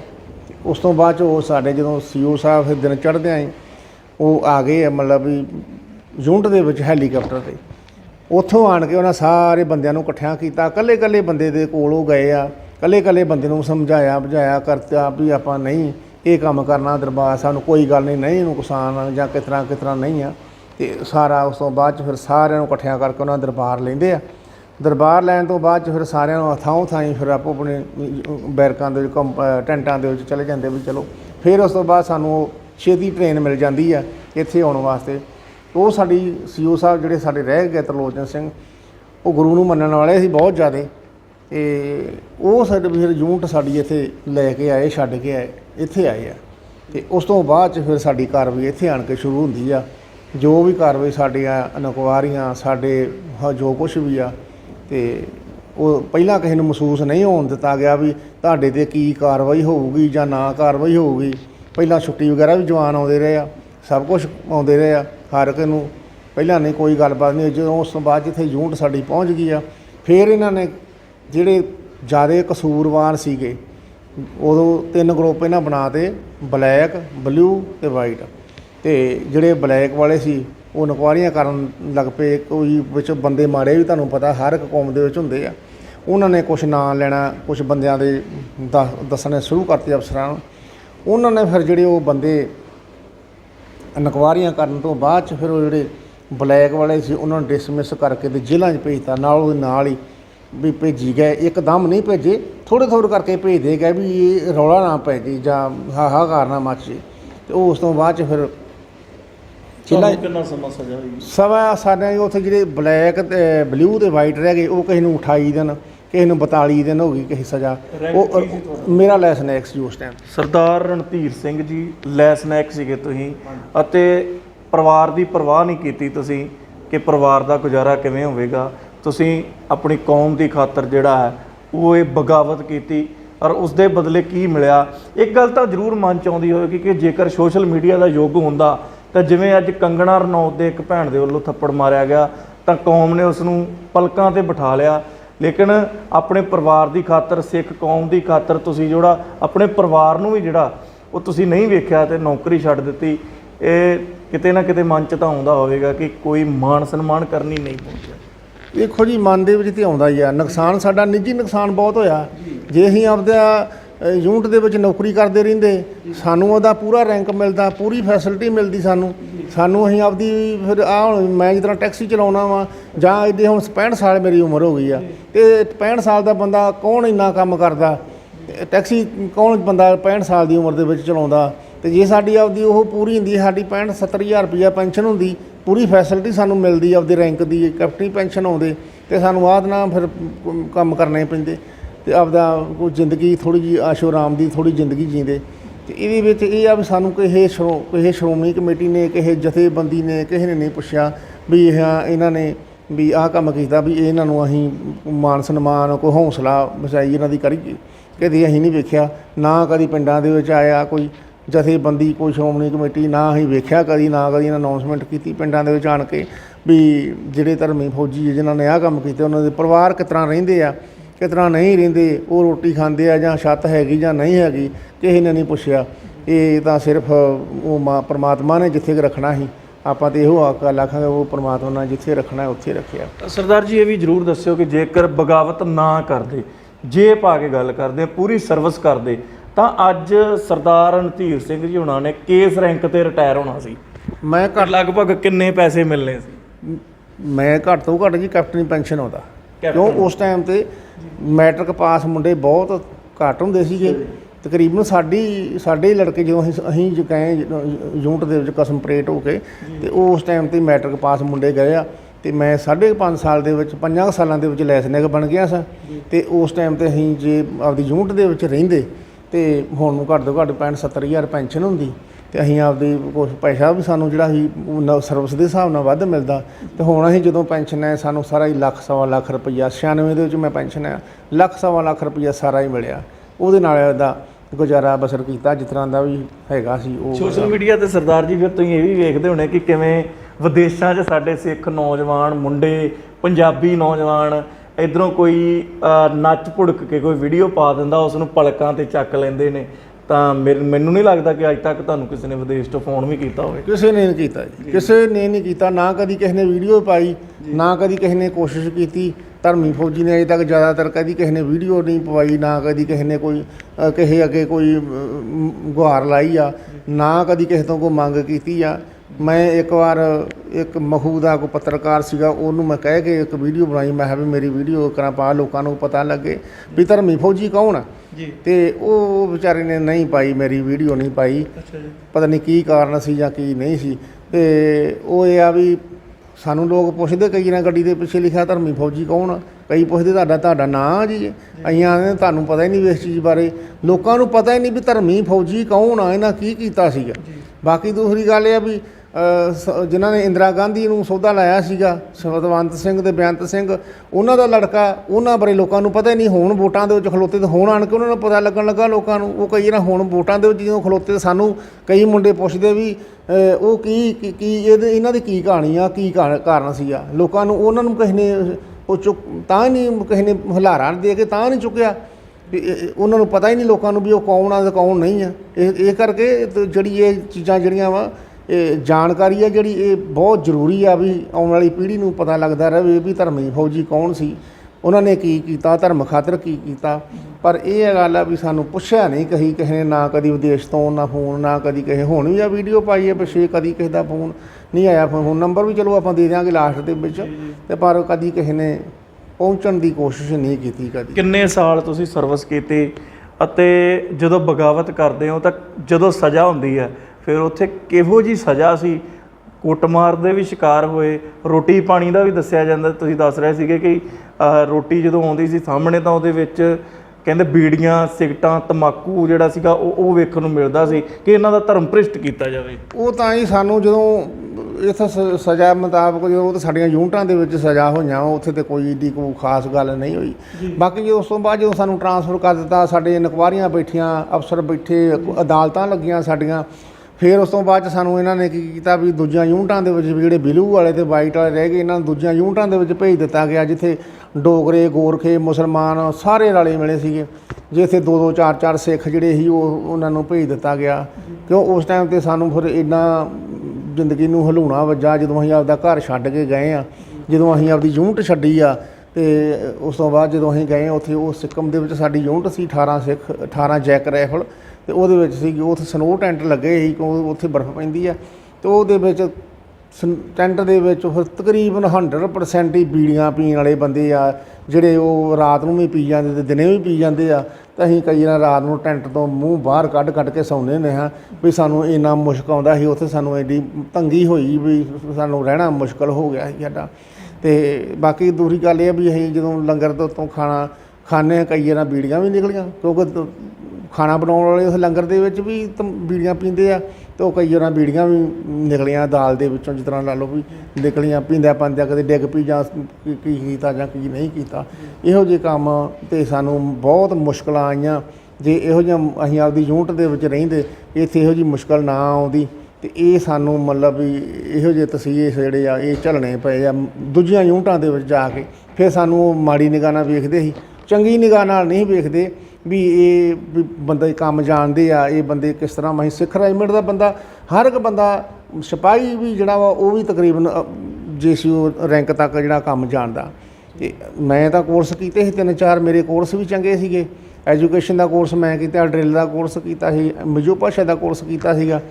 ਉਸ ਤੋਂ ਬਾਅਦ 'ਚ ਉਹ ਸਾਡੇ ਜਦੋਂ ਸੀਓ ਸਾਹਿਬ ਫਿਰ ਦਿਨ ਚੜ੍ਹਦੇ ਆਏ, ਉਹ ਆ ਗਏ ਆ, ਮਤਲਬ ਵੀ ਯੂਨਿਟ ਦੇ ਵਿੱਚ ਹੈਲੀਕਾਪਟਰ ਤੇ। ਉੱਥੋਂ ਆਣ ਕੇ ਉਹਨਾਂ ਸਾਰੇ ਬੰਦਿਆਂ ਨੂੰ ਇਕੱਠਿਆਂ ਕੀਤਾ ਕੱਲੇ ਕੱਲੇ ਬੰਦੇ ਦੇ ਕੋਲ ਉਹ ਗਏ ਆ। ਕੱਲੇ ਕੱਲੇ ਬੰਦੇ ਨੂੰ ਸਮਝਾਇਆ, ਬੁਝਾਇਆ, ਕਰਤਾ ਵੀ ਆਪਾਂ ਨਹੀਂ ਇਹ ਕੰਮ ਕਰਨਾ ਦਰਬਾਰ ਸਾਨੂੰ ਕੋਈ ਗੱਲ ਨਹੀਂ ਨਹੀਂ ਨੁਕਸਾਨ ਜਾਂ ਕਿਸ ਤਰ੍ਹਾਂ ਕਿਸ ਤਰ੍ਹਾਂ ਨਹੀਂ ਆ। ਤੇ ਸਾਰਾ ਉਸ ਤੋਂ ਬਾਅਦ ਚ ਫਿਰ ਸਾਰਿਆਂ ਨੂੰ ਇਕੱਠਿਆਂ ਕਰਕੇ ਉਹਨਾਂ ਦਰਬਾਰ ਲੈਂਦੇ ਆ। ਦਰਬਾਰ ਲੈਣ ਤੋਂ ਬਾਅਦ ਚ ਫਿਰ ਸਾਰਿਆਂ ਨੂੰ ਥਾਂ ਥਾਈ ਫਿਰ ਆਪੋ ਆਪਣੇ ਬੈਰਕਾਂ ਦੇ ਵਿੱਚ, ਕੰਪ- ਟੈਂਟਾਂ ਦੇ ਵਿੱਚ ਚਲੇ ਜਾਂਦੇ ਵੀ ਚਲੋ। ਫਿਰ ਉਸ ਤੋਂ ਬਾਅਦ ਸਾਨੂੰ ਉਹ ਛੇਤੀ ਟ੍ਰੇਨ ਮਿਲ ਜਾਂਦੀ ਆ ਇੱਥੇ ਆਉਣ ਵਾਸਤੇ। ਉਹ ਸਾਡੀ ਸੀਓ ਸਾਹਿਬ ਜਿਹੜੇ ਸਾਡੇ ਰਹਿ ਗਏ ਤਰਲੋਚਨ ਸਿੰਘ, ਉਹ ਗੁਰੂ ਨੂੰ ਮੰਨਣ ਵਾਲੇ ਸੀ ਬਹੁਤ ਜ਼ਿਆਦੇ। ਤੇ ਉਹ ਸਾਡੇ ਫਿਰ ਯੂਨਿਟ ਸਾਡੀ ਇੱਥੇ ਲੈ ਕੇ ਆਏ, ਛੱਡ ਕੇ ਆਏ, ਇੱਥੇ ਆਏ ਆ। ਤੇ ਉਸ ਤੋਂ ਬਾਅਦ ਚ ਫਿਰ ਸਾਡੀ ਕਾਰਵਾਈ ਇੱਥੇ ਆਣ ਕੇ ਸ਼ੁਰੂ ਹੁੰਦੀ ਆ। ਜੋ ਵੀ ਕਾਰਵਾਈ ਸਾਡੀਆਂ ਇਨਕੁਆਰੀਆਂ ਸਾਡੇ ਜੋ ਕੁਝ ਵੀ ਆ, ਤੇ ਉਹ ਪਹਿਲਾਂ ਕਿਸੇ ਨੂੰ ਮਹਿਸੂਸ ਨਹੀਂ ਹੋਣ ਦਿੱਤਾ ਗਿਆ ਵੀ ਤੁਹਾਡੇ ਤੇ ਕੀ ਕਾਰਵਾਈ ਹੋਊਗੀ ਜਾਂ ਨਾ ਕਾਰਵਾਈ ਹੋਊਗੀ। ਪਹਿਲਾਂ ਛੁੱਟੀ ਵਗੈਰਾ ਵੀ ਜਵਾਨ ਆਉਂਦੇ ਰਹੇ ਆ, ਸਭ ਕੁਝ ਆਉਂਦੇ ਰਹੇ ਆ, ਹਰ ਇੱਕ ਨੂੰ। ਪਹਿਲਾਂ ਨਹੀਂ ਕੋਈ ਗੱਲਬਾਤ ਨਹੀਂ ਜਦੋਂ ਉਸ ਤੋਂ ਬਾਅਦ ਜਿੱਥੇ ਯੂਨਿਟ ਸਾਡੀ ਪਹੁੰਚ ਗਈ ਆ, ਫਿਰ ਇਹਨਾਂ ਨੇ ਜਿਹੜੇ ਜ਼ਿਆਦਾ ਕਸੂਰਵਾਰ ਸੀਗੇ, ਉਦੋਂ ਤਿੰਨ ਗਰੁੱਪ ਇਹਨਾਂ ਬਣਾਤੇ ਬਲੈਕ, ਬਲੂ ਤੇ ਵਾਈਟ। ਤੇ ਜਿਹੜੇ ਬਲੈਕ ਵਾਲੇ ਸੀ, ਉਹ ਇਨਕੁਆਰੀਆਂ ਕਰਨ ਲੱਗ ਪਏ। ਕੋਈ ਵਿੱਚ ਬੰਦੇ ਮਾੜੇ ਵੀ ਤੁਹਾਨੂੰ ਪਤਾ, ਹਰ ਇੱਕ ਕੌਮ ਦੇ ਵਿੱਚ ਹੁੰਦੇ ਆ। ਉਹਨਾਂ ਨੇ ਕੁਝ ਨਾਂ ਲੈਣਾ ਕੁਝ ਬੰਦਿਆਂ ਦੇ ਦੱਸ- ਦੱਸਣੇ ਸ਼ੁਰੂ ਕਰਤੇ ਅਫਸਰਾਂ ਨੂੰ। ਉਹਨਾਂ ਨੇ ਫਿਰ ਜਿਹੜੇ ਉਹ ਬੰਦੇ ਇਨਕੁਆਰੀਆਂ ਕਰਨ ਤੋਂ ਬਾਅਦ ਚ ਫਿਰ ਉਹ ਜਿਹੜੇ ਬਲੈਕ ਵਾਲੇ ਸੀ, ਉਹਨਾਂ ਨੂੰ ਡਿਸਮਿਸ ਕਰਕੇ ਤੇ ਜੇਲ੍ਹਾਂ 'ਚ ਭੇਜਤਾ। ਨਾਲ ਉਹਦੇ ਨਾਲ ਹੀ ਵੀ ਭੇਜੀ ਗਏ ਇੱਕਦਮ ਨਹੀਂ ਭੇਜੇ ਥੋੜੇ ਥੋੜੇ ਕਰਕੇ ਭੇਜਦੇ ਗਏ ਵੀ ਇਹ ਰੌਲਾ ਨਾ ਪੈ ਜੇ ਜਾਂ ਹਾਹਾਕਾਰ ਨਾ ਮਚ ਜੇ। ਤੇ ਉਹ ਉਸ ਤੋਂ ਬਾਅਦ ਚ ਫਿਰ ਕਿੰਨਾ ਸਮਾਂ ਸਜ਼ਾ ਹੋਈ? ਸਵਾ ਸਾਡੇ ਉੱਥੇ ਜਿਹੜੇ ਬਲੈਕ ਤੇ ਬਲੂ ਤੇ ਵਾਈਟ ਰਹਿ ਗਏ ਉਹ ਕਿਸੇ ਨੂੰ 28 ਦਿਨ ਕਿਸੇ ਨੂੰ 42 ਦਿਨ ਹੋ ਗਈ ਕਿਸੇ ਸਜ਼ਾ। ਉਹ? ਮੇਰਾ ਲੈਸਨੈਕਸ ਸੀ ਉਸ ਟਾਈਮ ਸਰਦਾਰ ਰਣਧੀਰ ਸਿੰਘ ਜੀ ਲੈਸਨੈਕ ਸੀਗੇ ਤੁਸੀਂ ਅਤੇ ਪਰਿਵਾਰ ਦੀ ਪਰਵਾਹ ਨਹੀਂ ਕੀਤੀ ਤੁਸੀਂ ਕਿ ਪਰਿਵਾਰ ਦਾ ਗੁਜ਼ਾਰਾ ਕਿਵੇਂ ਹੋਵੇਗਾ। ਤੁਸੀਂ ਆਪਣੀ ਕੌਮ ਦੀ ਖਾਤਰ ਜਿਹੜਾ ਹੈ, ਉਹ ਇਹ ਬਗਾਵਤ ਕੀਤੀ ਔਰ ਉਸ ਦੇ ਬਦਲੇ ਕੀ ਮਿਲਿਆ? ਇੱਕ ਗੱਲ ਤਾਂ ਜ਼ਰੂਰ ਮਨ ਚ ਆਉਂਦੀ ਹੋਵੇਗੀ ਕਿ ਜੇਕਰ ਸੋਸ਼ਲ ਮੀਡੀਆ ਦਾ ਯੁੱਗ ਹੁੰਦਾ, ਤਾਂ ਜਿਵੇਂ ਅੱਜ ਕੰਗਣਾ ਰਣੌਤ ਦੇ ਇੱਕ ਭੈਣ ਦੇ ਵੱਲੋਂ ਥੱਪੜ ਮਾਰਿਆ ਗਿਆ, ਤਾਂ ਕੌਮ ਨੇ ਉਸ ਨੂੰ ਪਲਕਾਂ ਤੇ ਬਿਠਾ ਲਿਆ। ਲੇਕਿਨ ਆਪਣੇ ਪਰਿਵਾਰ ਦੀ ਖਾਤਰ, ਸਿੱਖ ਕੌਮ ਦੀ ਖਾਤਰ ਤੁਸੀਂ ਜਿਹੜਾ ਆਪਣੇ ਪਰਿਵਾਰ ਨੂੰ ਵੀ ਜਿਹੜਾ, ਉਹ ਤੁਸੀਂ ਨਹੀਂ ਵੇਖਿਆ ਤੇ ਨੌਕਰੀ ਛੱਡ ਦਿੱਤੀ। ਇਹ ਕਿਤੇ ਨਾ ਕਿਤੇ ਮਨ ਚ ਤਾਂ ਆਉਂਦਾ ਹੋਵੇਗਾ ਕਿ ਕੋਈ ਮਾਣ ਸਨਮਾਨ ਕਰਨੀ ਨਹੀਂ ਪਹੁੰਚਿਆ ਦੇਖੋ ਜੀ, ਮਨ ਦੇ ਵਿੱਚ ਤੇ ਆਉਂਦਾ ਹੀ ਆ। ਨੁਕਸਾਨ ਸਾਡਾ, ਨਿੱਜੀ ਨੁਕਸਾਨ ਬਹੁਤ ਹੋਇਆ। ਜੇ ਅਸੀਂ ਆਪਦਾ ਯੂਨਿਟ ਦੇ ਵਿੱਚ ਨੌਕਰੀ ਕਰਦੇ ਰਹਿੰਦੇ, ਸਾਨੂੰ ਉਹਦਾ ਪੂਰਾ ਰੈਂਕ ਮਿਲਦਾ, ਪੂਰੀ ਫੈਸਿਲਿਟੀ ਮਿਲਦੀ ਸਾਨੂੰ। ਸਾਨੂੰ ਅਸੀਂ ਆਪਦੀ ਫਿਰ ਆ ਹੁਣ ਮੈਂ ਜਿਸ ਤਰ੍ਹਾਂ ਟੈਕਸੀ ਚਲਾਉਣਾ ਵਾਂ, ਜਾਂ ਇਹਦੇ ਹੁਣ 65 ਸਾਲ ਮੇਰੀ ਉਮਰ ਹੋ ਗਈ ਆ। ਤੇ 65 ਸਾਲ ਦਾ ਬੰਦਾ ਕੌਣ ਇੰਨਾ ਕੰਮ ਕਰਦਾ? ਟੈਕਸੀ ਕੌਣ ਬੰਦਾ 65 ਸਾਲ ਦੀ ਉਮਰ ਦੇ ਵਿੱਚ ਚਲਾਉਂਦਾ? ਤੇ ਜੇ ਸਾਡੀ ਆਪਦੀ ਉਹ ਪੂਰੀ ਹੁੰਦੀ, ਸਾਡੀ 65 70000 ਰੁਪਈਆ ਪੈਨਸ਼ਨ ਹੁੰਦੀ ਪੂਰੀ ਫੈਸਿਲਿਟੀ ਸਾਨੂੰ ਮਿਲਦੀ ਆਪਦੇ ਰੈਂਕ ਦੀ ਕੈਪਟਨ ਪੈਨਸ਼ਨ ਆਉਂਦੇ ਤੇ ਸਾਨੂੰ ਆਦ ਨਾ ਫਿਰ ਕੰਮ ਕਰਨੇ ਪੈਂਦੇ ਤੇ ਆਪਦਾ ਕੋਈ ਜ਼ਿੰਦਗੀ ਥੋੜੀ ਜੀ ਆਸ਼ੋ ਆਰਾਮ ਦੀ ਥੋੜੀ ਜ਼ਿੰਦਗੀ ਜੀਂਦੇ ਤੇ ਇਹਦੇ ਵਿੱਚ ਇਹ ਆ ਵੀ ਸਾਨੂੰ ਕਿਸੇ ਸ਼੍ਰੋ, ਕਿਸੇ ਸ਼੍ਰੋਮਣੀ ਕਮੇਟੀ ਨੇ, ਕਿਸੇ ਜਥੇਬੰਦੀ ਨੇ, ਕਿਸੇ ਨੇ ਨਹੀਂ ਪੁੱਛਿਆ ਵੀ ਇਹ ਇਹਨਾਂ ਨੇ ਵੀ ਆਹ ਕੰਮ ਕੀਤਾ ਵੀ ਇਹਨਾਂ ਨੂੰ ਅਸੀਂ ਮਾਨ ਸਨਮਾਨ, ਕੋਈ ਹੌਸਲਾ ਬਚਾਈ ਇਹਨਾਂ ਦੀ ਕਰੀਏ ਕਦੀ ਅਸੀਂ ਨਹੀਂ ਵੇਖਿਆ, ਨਾ ਕਦੀ ਪਿੰਡਾਂ ਦੇ ਵਿੱਚ ਆਇਆ ਕੋਈ ਜਥੇਬੰਦੀ ਕੋਈ ਸ਼੍ਰੋਮਣੀ ਕਮੇਟੀ ਨਾ ਅਸੀਂ ਵੇਖਿਆ, ਕਦੀ ਨਾ ਕਦੀ ਇਹਨਾਂ ਅਨਾਉਂਸਮੈਂਟ ਕੀਤੀ ਪਿੰਡਾਂ ਦੇ ਵਿੱਚ ਆਣ ਕੇ ਵੀ ਜਿਹੜੇ ਧਰਮੀ ਫੌਜੀ ਜਿਨ੍ਹਾਂ ਨੇ ਆਹ ਕੰਮ ਕੀਤੇ, ਉਹਨਾਂ ਦੇ ਪਰਿਵਾਰ ਕਿਸ ਤਰ੍ਹਾਂ ਰਹਿੰਦੇ ਆ, ਕਿਸ ਤਰ੍ਹਾਂ ਨਹੀਂ ਰਹਿੰਦੇ, ਉਹ ਰੋਟੀ ਖਾਂਦੇ ਆ ਜਾਂ ਛੱਤ ਹੈਗੀ ਜਾਂ ਨਹੀਂ ਹੈਗੀ, ਕਿਸੇ ਨੇ ਨਹੀਂ ਪੁੱਛਿਆ। ਇਹ ਤਾਂ ਸਿਰਫ ਉਹ ਮਾ, ਪਰਮਾਤਮਾ ਨੇ ਜਿੱਥੇ ਰੱਖਣਾ ਸੀ। ਆਪਾਂ ਤੇ ਇਹੋ ਆਕਾ ਆਖਾਂਗੇ, ਉਹ ਪਰਮਾਤਮਾ ਨੇ ਜਿੱਥੇ ਰੱਖਣਾ, ਉੱਥੇ ਰੱਖਿਆ। ਸਰਦਾਰ ਜੀ, ਇਹ ਵੀ ਜ਼ਰੂਰ ਦੱਸਿਓ ਕਿ ਜੇਕਰ ਬਗਾਵਤ ਨਾ ਕਰਦੇ, ਜੇ ਪਾ ਕੇ ਗੱਲ ਕਰਦੇ, ਪੂਰੀ ਸਰਵਿਸ ਕਰਦੇ ਤਾਂ ਅੱਜ ਸਰਦਾਰ ਰਣਧੀਰ ਸਿੰਘ ਜੀ ਹੁਣਾਂ ਨੇ ਕੇਸ ਰੈਂਕ ਤੇ ਰਿਟਾਇਰ ਹੋਣਾ ਸੀ। ਮੈਂ ਘੱਟ ਲਗਭਗ ਕਿੰਨੇ ਪੈਸੇ ਮਿਲਨੇ ਸੀ? ਮੈਂ ਘੱਟ ਤੋਂ ਘੱਟ ਜੀ ਕੈਪਟਨੀ ਪੈਨਸ਼ਨ ਆਉਂਦਾ। ਕਿਉਂ ਉਸ ਟਾਈਮ ਤੇ ਮੈਟ੍ਰਿਕ ਪਾਸ ਮੁੰਡੇ ਬਹੁਤ ਘੱਟ ਹੁੰਦੇ ਸੀਗੇ। ਤਕਰੀਬਨ ਸਾਡੀ ਸਾਡੇ ਲੜਕੇ ਜਦੋਂ ਅਸੀਂ ਅਸੀਂ ਜੋ ਗਏ ਯੂਨਿਟ ਦੇ ਵਿੱਚ ਕਸਮ ਪਰੇਟ ਹੋ ਕੇ ਤੇ ਉਹ ਉਸ ਟਾਈਮ ਤੇ ਮੈਟ੍ਰਿਕ ਪਾਸ ਮੁੰਡੇ ਗਏ ਆ। ਤੇ ਮੈਂ 5.5 ਸਾਲ ਦੇ ਵਿੱਚ 5 ਸਾਲਾਂ ਦੇ ਵਿੱਚ ਲੈਸਨਿਕ ਬਣ ਗਿਆ ਸਾਂ। ਤੇ ਉਸ ਟਾਈਮ ਤੇ ਅਸੀਂ ਜੇ ਆਪਦੀ ਯੂਨਿਟ ਦੇ ਵਿੱਚ ਰਹਿੰਦੇ ਤੇ ਹੁਣ ਨੂੰ ਘੱਟ ਤੋਂ ਘੱਟ 65 70000 ਪੈਨਸ਼ਨ ਹੁੰਦੀ ਤੇ ਅਸੀਂ ਆਪਦੀ ਕੁਛ ਪੈਸਾ ਵੀ ਸਾਨੂੰ ਜਿਹੜਾ ਸੀ ਸਰਵਿਸ ਦੇ ਹਿਸਾਬ ਨਾਲ ਵੱਧ ਮਿਲਦਾ ਤੇ ਹੁਣ ਅਸੀਂ ਜਦੋਂ ਪੈਨਸ਼ਨ ਹੈ, ਸਾਨੂੰ ਸਾਰਾ ਹੀ ਲੱਖ, ਸਵਾ ਲੱਖ ਰੁਪਈਆ 96 ਦੇ ਵਿੱਚ ਮੈਂ ਪੈਨਸ਼ਨ ਹੈ, ਲੱਖ, ਸਵਾ ਲੱਖ ਰੁਪਈਆ ਸਾਰਾ ਹੀ ਮਿਲਿਆ। ਉਹਦੇ ਨਾਲ ਦਾ ਗੁਜ਼ਾਰਾ ਬਸਰ ਕੀਤਾ, ਜਿਸ ਤਰ੍ਹਾਂ ਦਾ ਵੀ ਹੈਗਾ ਸੀ, ਉਹ ਸੋਸ਼ਲ ਮੀਡੀਆ ਤੇ ਸਰਦਾਰ ਜੀ, ਫਿਰ ਤੁਸੀਂ ਇਹ ਵੀ ਵੇਖਦੇ ਹੋਣੇ ਕਿ ਕਿਵੇਂ ਵਿਦੇਸ਼ਾਂ 'ਚ ਸਾਡੇ ਸਿੱਖ ਨੌਜਵਾਨ, ਮੁੰਡੇ, ਪੰਜਾਬੀ ਨੌਜਵਾਨ ਇਧਰੋਂ ਕੋਈ ਨੱਚ ਭੁੜਕ ਕੇ ਕੋਈ ਵੀਡੀਓ ਪਾ ਦਿੰਦਾ ਉਸ ਨੂੰ ਪਲਕਾਂ ਤੇ ਚੱਕ ਲੈਂਦੇ ਨੇ ਤਾਂ ਮੈਨੂੰ ਨਹੀਂ ਲੱਗਦਾ ਕਿ ਅੱਜ ਤੱਕ ਤੁਹਾਨੂੰ ਕਿਸੇ ਨੇ ਵਿਦੇਸ਼ ਤੋਂ ਫੋਨ ਵੀ ਕੀਤਾ ਹੋਵੇ। ਕਿਸੇ ਨੇ ਨਹੀਂ ਕੀਤਾ ਜੀ। ਕਿਸੇ ਨੇ ਨਹੀਂ ਕੀਤਾ ਨਾ ਕਦੀ ਕਿਸੇ ਨੇ ਵੀਡੀਓ ਪਾਈ ਨਾ ਕਦੀ ਕਿਸੇ ਨੇ ਕੋਸ਼ਿਸ਼ ਕੀਤੀ। ਧਰਮੀ ਫੌਜੀ ਨੇ ਅਜੇ ਤੱਕ ਜ਼ਿਆਦਾਤਰ ਕਦੀ ਕਿਸੇ ਨੇ ਵੀਡੀਓ ਨਹੀਂ ਪਵਾਈ ਨਾ ਕਦੀ ਕਿਸੇ ਨੇ ਕੋਈ ਕਿਸੇ ਅੱਗੇ ਕੋਈ ਗੁਹਾਰ ਲਾਈ ਆ ਨਾ ਕਦੀ ਕਿਸੇ ਤੋਂ ਕੋਈ ਮੰਗ ਕੀਤੀ ਆ। ਮੈਂ ਇੱਕ ਵਾਰ ਇੱਕ ਮਖੂ ਦਾ ਕੋਈ ਪੱਤਰਕਾਰ ਸੀਗਾ ਉਹਨੂੰ ਮੈਂ ਕਹਿ ਕੇ ਇੱਕ ਵੀਡੀਓ ਬਣਾਈ। ਮੈਂ ਕਿਹਾ ਵੀ ਮੇਰੀ ਵੀਡੀਓ ਕਰਾਂ ਪਾ ਲੋਕਾਂ ਨੂੰ ਪਤਾ ਲੱਗੇ ਵੀ ਧਰਮੀ ਫੌਜੀ ਕੌਣ ਆ। ਜੀ। ਤੇ ਉਹ ਵਿਚਾਰੇ ਨੇ ਨਹੀਂ ਪਾਈ ਮੇਰੀ ਵੀਡੀਓ ਨਹੀਂ ਪਾਈ। ਅੱਛਾ ਜੀ। ਪਤਾ ਨਹੀਂ ਕੀ ਕਾਰਨ ਸੀ ਜਾਂ ਕੀ ਨਹੀਂ ਸੀ। ਤੇ ਉਹ ਇਹ ਆ ਵੀ ਸਾਨੂੰ ਲੋਕ ਪੁੱਛਦੇ ਕਈ ਨਾ ਗੱਡੀ ਦੇ ਪਿੱਛੇ ਲਿਖਿਆ ਧਰਮੀ ਫੌਜੀ ਕੌਣ ਆ। ਕਈ ਪੁੱਛਦੇ ਤੁਹਾਡਾ ਤੁਹਾਡਾ ਨਾਂ ਜੀ। ਅਸੀਂ ਆਂਦੇ ਤੁਹਾਨੂੰ ਪਤਾ ਹੀ ਨਹੀਂ ਇਸ ਚੀਜ਼ ਬਾਰੇ। ਲੋਕਾਂ ਨੂੰ ਪਤਾ ਹੀ ਨਹੀਂ ਵੀ ਧਰਮੀ ਫੌਜੀ ਕੌਣ ਆ ਇਹਨਾਂ ਕੀ ਕੀਤਾ ਸੀਗਾ? ਬਾਕੀ ਦੂਸਰੀ ਗੱਲ ਇਹ ਆ ਵੀ ਜਿਨ੍ਹਾਂ ਨੇ ਇੰਦਰਾ ਗਾਂਧੀ ਨੂੰ ਸੌਦਾ ਲਾਇਆ ਸੀਗਾ ਸਤਵੰਤ ਸਿੰਘ ਤੇ ਬੇਅੰਤ ਸਿੰਘ ਉਹਨਾਂ ਦਾ ਲੜਕਾ ਉਹਨਾਂ ਬਾਰੇ ਲੋਕਾਂ ਨੂੰ ਪਤਾ ਹੀ ਨਹੀਂ ਹੁਣ ਵੋਟਾਂ ਦੇ ਵਿੱਚ ਖਲੋਤੇ ਤੇ ਹੁਣ ਆਣ ਕੇ ਉਹਨਾਂ ਨੂੰ ਪਤਾ ਲੱਗਣ ਲੱਗਾ ਲੋਕਾਂ ਨੂੰ। ਉਹ ਕਈ ਨਾ ਹੁਣ ਵੋਟਾਂ ਦੇ ਵਿੱਚ ਜਦੋਂ ਖਲੋਤੇ ਸਾਨੂੰ ਕਈ ਮੁੰਡੇ ਪੁੱਛਦੇ ਵੀ ਉਹ ਕੀ ਕੀ- ਇਹਨਾਂ ਦੀ ਕੀ ਕਹਾਣੀ ਆ ਕੀ ਕਾ- ਕਾਰਨ ਸੀਗਾ? ਲੋਕਾਂ ਨੂੰ ਉਹਨਾਂ ਨੂੰ ਕਿਸੇ ਨੇ ਉਹ ਚੁੱਕ ਤਾਂ ਨਹੀਂ ਕਿਸੇ ਨੇ ਹਲਾਰਾ ਦੇ ਕੇ ਤਾਂ ਨਹੀਂ ਚੁੱਕਿਆ। ਵੀ ਇਹ- ਉਹਨਾਂ ਨੂੰ ਪਤਾ ਹੀ ਨਹੀਂ ਲੋਕਾਂ ਨੂੰ ਵੀ ਉਹ ਕੌਣ ਆ ਤੇ ਕੌਣ ਨਹੀਂ ਆ। ਇਹ ਇਹ ਕਰਕੇ ਜਿਹੜੀ ਇਹ ਚੀਜ਼ਾਂ ਜਿਹੜੀਆਂ ਵਾ, ਇਹ ਜਾਣਕਾਰੀ ਆ ਜਿਹੜੀ ਇਹ ਬਹੁਤ ਜ਼ਰੂਰੀ ਆ ਵੀ ਆਉਣ ਵਾਲੀ ਪੀੜ੍ਹੀ ਨੂੰ ਪਤਾ ਲੱਗਦਾ ਰਹੇ ਵੀ ਧਰਮੀ ਫੌਜੀ ਕੌਣ ਸੀ। ਉਹਨਾਂ ਨੇ ਕੀ ਕੀਤਾ, ਧਰਮ ਖਾਤਰ ਕੀ ਕੀਤਾ। ਪਰ ਇਹ ਗੱਲ ਆ ਵੀ ਸਾਨੂੰ ਪੁੱਛਿਆ ਨਹੀਂ ਕਹੀ ਕਿਸੇ ਨੇ, ਨਾ ਕਦੀ ਵਿਦੇਸ਼ ਤੋਂ, ਨਾ ਫੋਨ, ਨਾ ਕਦੀ ਕਿਸੇ, ਹੁਣ ਵੀ ਆ ਵੀਡੀਓ ਪਾਈ ਹੈ ਪਿਛੇ, ਕਦੀ ਕਿਸੇ ਦਾ ਫੋਨ। ਨਹੀਂ ਆਇਆ ਫੋਨ। ਨੰਬਰ ਵੀ ਚਲੋ ਆਪਾਂ ਦੇ ਦਿਆਂਗੇ ਲਾਸਟ ਦੇ ਵਿੱਚ ਤੇ ਪਰ ਕਦੀ ਕਿਸੇ ਨੇ ਪਹੁੰਚਣ ਦੀ ਕੋਸ਼ਿਸ਼ ਨਹੀਂ ਕੀਤੀ ਕਦੀ। ਕਿੰਨੇ ਸਾਲ ਤੁਸੀਂ ਸਰਵਿਸ ਕੀਤੀ ਅਤੇ ਜਦੋਂ ਬਗਾਵਤ ਕਰਦੇ ਹੋ ਤਾਂ ਜਦੋਂ ਸਜ਼ਾ ਹੁੰਦੀ ਹੈ ਫਿਰ ਉੱਥੇ ਕਿਹੋ ਜੀ ਸਜ਼ਾ ਸੀ? ਕੁੱਟਮਾਰ ਦੇ ਵੀ ਸ਼ਿਕਾਰ ਹੋਏ ਰੋਟੀ ਪਾਣੀ ਦਾ ਵੀ ਦੱਸਿਆ ਜਾਂਦਾ ਤੁਸੀਂ ਦੱਸ ਰਹੇ ਸੀਗੇ ਕਿ ਰੋਟੀ ਜਦੋਂ ਆਉਂਦੀ ਸੀ ਸਾਹਮਣੇ ਤਾਂ ਉਹਦੇ ਵਿੱਚ ਕਹਿੰਦੇ ਬੀੜੀਆਂ ਸਿਗਟਾਂ ਤਮਾਕੂ ਜਿਹੜਾ ਸੀਗਾ ਉਹ ਉਹ ਵੇਖਣ ਨੂੰ ਮਿਲਦਾ ਸੀ ਕਿ ਇਹਨਾਂ ਦਾ ਧਰਮ ਭ੍ਰਿਸ਼ਟ ਕੀਤਾ ਜਾਵੇ। ਉਹ ਤਾਂ ਹੀ ਸਾਨੂੰ ਜਦੋਂ ਇੱਥੇ ਸ- ਸਜ਼ਾ ਮੁਤਾਬਕ ਜਦੋਂ ਉਹ ਤਾਂ ਸਾਡੀਆਂ ਯੂਨਿਟਾਂ ਦੇ ਵਿੱਚ ਸਜ਼ਾ ਹੋਈਆਂ ਉੱਥੇ ਤੇ ਕੋਈ ਏਡੀ ਕੋਈ ਖਾਸ ਗੱਲ ਨਹੀਂ ਹੋਈ। ਬਾਕੀ ਜਦੋਂ ਉਸ ਤੋਂ ਬਾਅਦ ਜਦੋਂ ਸਾਨੂੰ ਟਰਾਂਸਫਰ ਕਰ ਦਿੱਤਾ ਸਾਡੇ ਇਨਕੁਆਰੀਆਂ ਬੈਠੀਆਂ ਅਫਸਰ ਬੈਠੇ ਅਦਾਲਤਾਂ ਲੱਗੀਆਂ ਸਾਡੀਆਂ ਫਿਰ ਉਸ ਤੋਂ ਬਾਅਦ 'ਚ ਸਾਨੂੰ ਇਹਨਾਂ ਨੇ ਕੀ ਕੀਤਾ ਵੀ ਦੂਜੀਆਂ ਯੂਨਿਟਾਂ ਦੇ ਵਿੱਚ ਵੀ ਜਿਹੜੇ ਬਲੂ ਵਾਲੇ ਤੇ ਵਾਈਟ ਵਾਲੇ ਰਹਿ ਗਏ, ਇਹਨਾਂ ਨੂੰ ਦੂਜੀਆਂ ਯੂਨਿਟਾਂ ਦੇ ਵਿੱਚ ਭੇਜ ਦਿੱਤਾ ਗਿਆ, ਜਿੱਥੇ ਡੋਗਰੇ, ਗੋਰਖੇ, ਮੁਸਲਮਾਨ ਸਾਰੇ ਰਲੇ ਮਿਲੇ ਸੀਗੇ ਜਿੱਥੇ ਦੋ ਦੋ, ਚਾਰ ਚਾਰ ਸਿੱਖ ਜਿਹੜੇ ਸੀ ਉਹ ਉਹਨਾਂ ਨੂੰ ਭੇਜ ਦਿੱਤਾ ਗਿਆ। ਕਿਉਂ ਉਸ ਟਾਈਮ ਤੇ ਸਾਨੂੰ ਫਿਰ ਇੰਨਾ ਜ਼ਿੰਦਗੀ ਨੂੰ ਹਲੂਣਾ ਵੱਜਾ, ਜਦੋਂ ਅਸੀਂ ਆਪਦਾ ਘਰ ਛੱਡ ਕੇ ਗਏ ਆ, ਜਦੋਂ ਅਸੀਂ ਆਪਦੀ ਯੂਨਿਟ ਛੱਡੀ ਆ, ਤੇ ਉਸ ਤੋਂ ਬਾਅਦ ਜਦੋਂ ਅਸੀਂ ਗਏ ਉੱਥੇ ਉਹ ਸਿੱਕਮ ਦੇ ਵਿੱਚ ਸਾਡੀ ਯੂਨਿਟ ਸੀ 18 ਸਿੱਖ 18 ਜੈਕ ਰਾਈਫਲ ਤੇ ਉਹਦੇ ਵਿੱਚ ਸੀ ਉੱਥੇ ਸਨੋ ਟੈਂਟ ਲੱਗੇ ਸੀ, ਕਿਉਂ ਉੱਥੇ ਬਰਫ਼ ਪੈਂਦੀ ਆ। ਤੇ ਉਹਦੇ ਵਿੱਚ ਸਨ- ਟੈਂਟ ਦੇ ਵਿੱਚ ਫਿਰ ਤਕਰੀਬਨ 100% ਹੀ ਬੀੜੀਆਂ ਪੀਣ ਵਾਲੇ ਬੰਦੇ ਆ, ਜਿਹੜੇ ਉਹ ਰਾਤ ਨੂੰ ਵੀ ਪੀ ਜਾਂਦੇ ਤੇ ਦਿਨੇ ਵੀ ਪੀ ਜਾਂਦੇ ਆ। ਤਾਂ ਅਸੀਂ ਕਈ ਵਾਰ ਰਾਤ ਨੂੰ ਟੈਂਟ ਤੋਂ ਮੂੰਹ ਬਾਹਰ ਕੱਢ ਕੱਢ ਕੇ ਸੌਂਦੇ ਹੁੰਦੇ ਹਾਂ ਵੀ ਸਾਨੂੰ ਇੰਨਾ ਮੁਸ਼ਕ ਆਉਂਦਾ ਸੀ, ਉੱਥੇ ਸਾਨੂੰ ਐਡੀ ਤੰਗੀ ਹੋਈ ਵੀ ਸਾਨੂੰ ਰਹਿਣਾ ਮੁਸ਼ਕਲ ਹੋ ਗਿਆ ਸੀ ਸਾਡਾ। ਤੇ ਬਾਕੀ ਦੂਰੀ ਗੱਲ ਇਹ ਆ ਵੀ ਅਸੀਂ ਜਦੋਂ ਲੰਗਰ ਤੋਂ ਤੋਂ ਖਾਣਾ ਖਾਣੇ ਕਈ ਵਾਰ ਬੀੜੀਆਂ ਵੀ ਨਿਕਲੀਆਂ, ਕਿਉਂਕਿ ਖਾਣਾ ਬਣਾਉਣ ਵਾਲੇ ਉਸ ਲੰਗਰ ਦੇ ਵਿੱਚ ਵੀ ਤਮ- ਬੀੜੀਆਂ ਪੀਂਦੇ ਆ ਤੇ ਉਹ ਕਈ ਵਾਰਾਂ ਬੀੜੀਆਂ ਵੀ ਨਿਕਲੀਆਂ ਦਾਲ ਦੇ ਵਿੱਚੋਂ, ਜਿਸ ਤਰ੍ਹਾਂ ਲਾ ਲਓ ਵੀ ਨਿਕਲੀਆਂ, ਪੀਂਦਿਆਂ ਪਾਂਦਿਆਂ ਕਦੇ ਡਿੱਗ ਪਈ ਜਾਂ ਕੀ ਕੀ ਕੀਤਾ ਜਾਂ ਕੀ ਨਹੀਂ ਕੀਤਾ। ਇਹੋ ਜਿਹੇ ਕੰਮ ਤੇ ਸਾਨੂੰ ਬਹੁਤ ਮੁਸ਼ਕਲਾਂ ਆਈਆਂ। ਜੇ ਇਹੋ ਜਿਹਾ ਅਸੀਂ ਆਪਦੀ ਯੂਨਿਟ ਦੇ ਵਿੱਚ ਰਹਿੰਦੇ, ਇੱਥੇ ਇਹੋ ਜਿਹੀ ਮੁਸ਼ਕਲ ਨਾ ਆਉਂਦੀ ਤੇ ਇਹ ਸਾਨੂੰ ਮਤਲਬ ਵੀ ਇਹੋ ਜਿਹੇ ਤਸੀਹੇ ਜਿਹੜੇ ਆ, ਇਹ ਝੱਲਣੇ ਪਏ ਆ ਦੂਜੀਆਂ ਯੂਨਿਟਾਂ ਦੇ ਵਿੱਚ ਜਾ ਕੇ। ਫਿਰ ਸਾਨੂੰ ਉਹ ਮਾੜੀ ਨਿਗਾਹ ਨਾਲ ਵੇਖਦੇ ਸੀ, ਚੰਗੀ ਨਿਗਾਹ ਨਾਲ ਨਹੀਂ ਵੇਖਦੇ। ਵੀ ਇਹ ਵੀ ਬੰਦੇ ਕੰਮ ਜਾਣਦੇ ਆ, ਇਹ ਬੰਦੇ ਕਿਸ ਤਰ੍ਹਾਂ ਮੈਂ ਸਿੱਖ ਰੈਜੀਮੈਂਟ ਦਾ ਬੰਦਾ, ਹਰ ਇੱਕ ਬੰਦਾ ਸਿਪਾਹੀ ਵੀ ਜਿਹੜਾ ਵਾ, ਉਹ ਵੀ ਤਕਰੀਬਨ ਜੀਸੀਓ ਰੈਂਕ ਤੱਕ ਜਿਹੜਾ ਕੰਮ ਜਾਣਦਾ। ਤੇ ਮੈਂ ਤਾਂ ਕੋਰਸ ਕੀਤੇ ਸੀ, ਤਿੰਨ ਚਾਰ ਮੇਰੇ ਕੋਰਸ ਵੀ ਚੰਗੇ ਸੀਗੇ। ਐਜੂਕੇਸ਼ਨ ਦਾ ਕੋਰਸ ਮੈਂ ਕੀਤਾ, ਡਰਿਲ ਦਾ ਕੋਰਸ ਕੀਤਾ ਸੀ, ਮਿਜੋ ਭਾਸ਼ਾ ਦਾ ਕੋਰਸ ਕੀਤਾ ਸੀਗਾ।